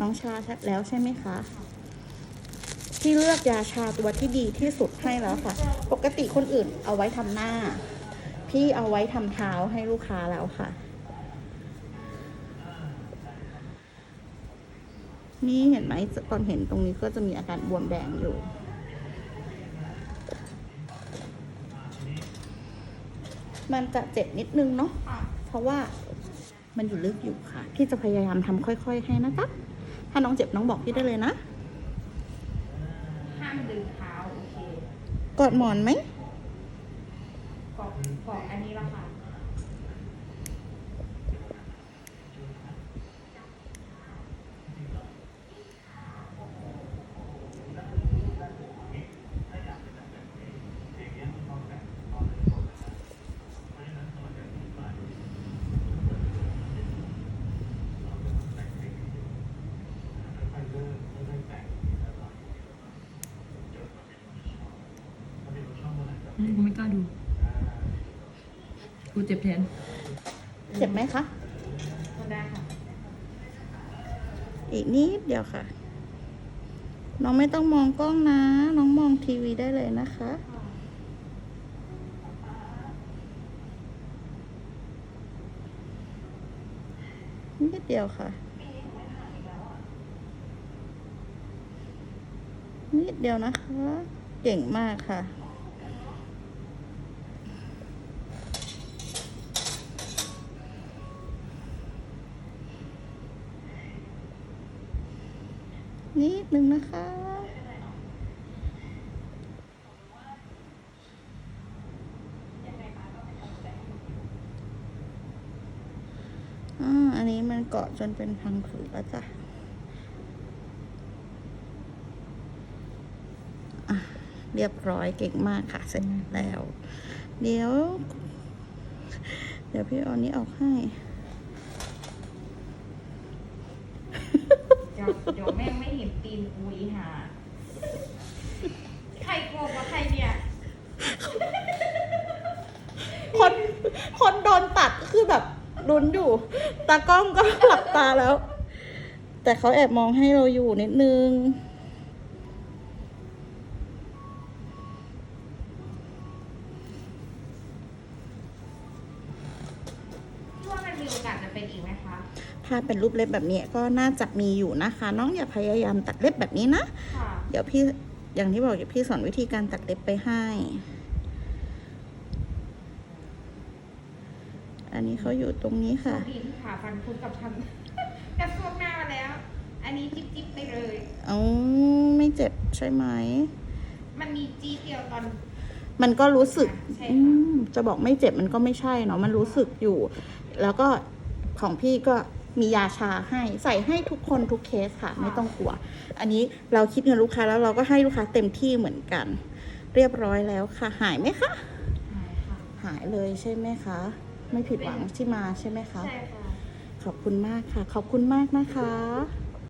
น้องชาแล้วใช่ไหมคะที่เลือกยาชาตัวที่ดีที่สุดให้แล้วค่ะ ปกติคนอื่นเอาไว้ทำหน้า พี่เอาไว้ทำเท้าให้ลูกค้าแล้วค่ะ นี่เห็นไหมตอนเห็นตรงนี้ก็จะมีอาการบวมแดงอยู่ มันจะเจ็บนิดนึงเนาะ เพราะว่ามันอยู่ลึกอยู่ค่ะ พี่จะพยายามทำค่อย ๆ ให้นะจ๊ะ ถ้าน้องเจ็บน้องบอกพี่ได้เลยนะ ห้ามดึงเท้าโอเคกดหมอนไหมเกาะเกาะอันนี้ละค่ะ กูไม่กล้าดู กูเจ็บแทน เจ็บไหมคะก็ได้ค่ะ อีกนิดเดียวค่ะ น้องไม่ต้องมองกล้องนะ น้องมองทีวีได้เลยนะคะ นิดเดียวค่ะ นิดเดียวนะคะ เก่งมากค่ะ นิดนึงนะคะ อันนี้มันเกาะจนเป็นพังผืดแล้วจ้ะเรียบร้อยเก่งมากค่ะเสร็จแล้ว เดี๋ยว เดี๋ยวพี่ออนนี้ออกให้ ดี๋ยวเดี๋ยวแม่งไม่เห็นตีนกูอีหา ใครโกงกับใครเนี่ย คนคนโดนตัดคือแบบลุ้นอยู่ ตากล้องก็หลับตาแล้ว แต่เขาแอบมองให้เราอยู่นิดนึง พี่ว่ามันมีโอกาสจะ เป็นอีกไหมคะถ้าเป็นรูปเล็บแบบนี้ก็น่าจะมีอยู่นะคะ น้องอย่าพยายามตัดเล็บแบบนี้นะค่ะเดี๋ยวพี่อย่างที่บอกเดี๋ยวพี่สอนวิธีการตัดเล็บไปให้ อันนี้เขาอยู่ตรงนี้โชค่ะคดีที่ขาฟันคุดกับทำกระซวกหน้ามาแล้ว อันนี้จิ๊บจิ๊บไปเลยเอาไม่เจ็บใช่ไหม มันมีจี้เดียวตอนมันก็รู้สึกใช่ค่ะอืมจะบอกไม่เจ็บมันก็ไม่ใช่เนาะมันรู้สึกอยู่ แล้วก็ ของพี่ก็มียาชาให้ใส่ให้ทุกคนทุกเคสค่ะไม่ต้องกลัว อันนี้เราคิดเงินลูกค้าแล้วเราก็ให้ลูกค้าเต็มที่เหมือนกัน เรียบร้อยแล้วค่ะ หายไหมคะหายค่ะหายเลยใช่ไหมคะ ไม่ผิดหวังที่มาใช่ไหมคะใช่ค่ะขอบคุณมากค่ะ ขอบคุณมากนะคะ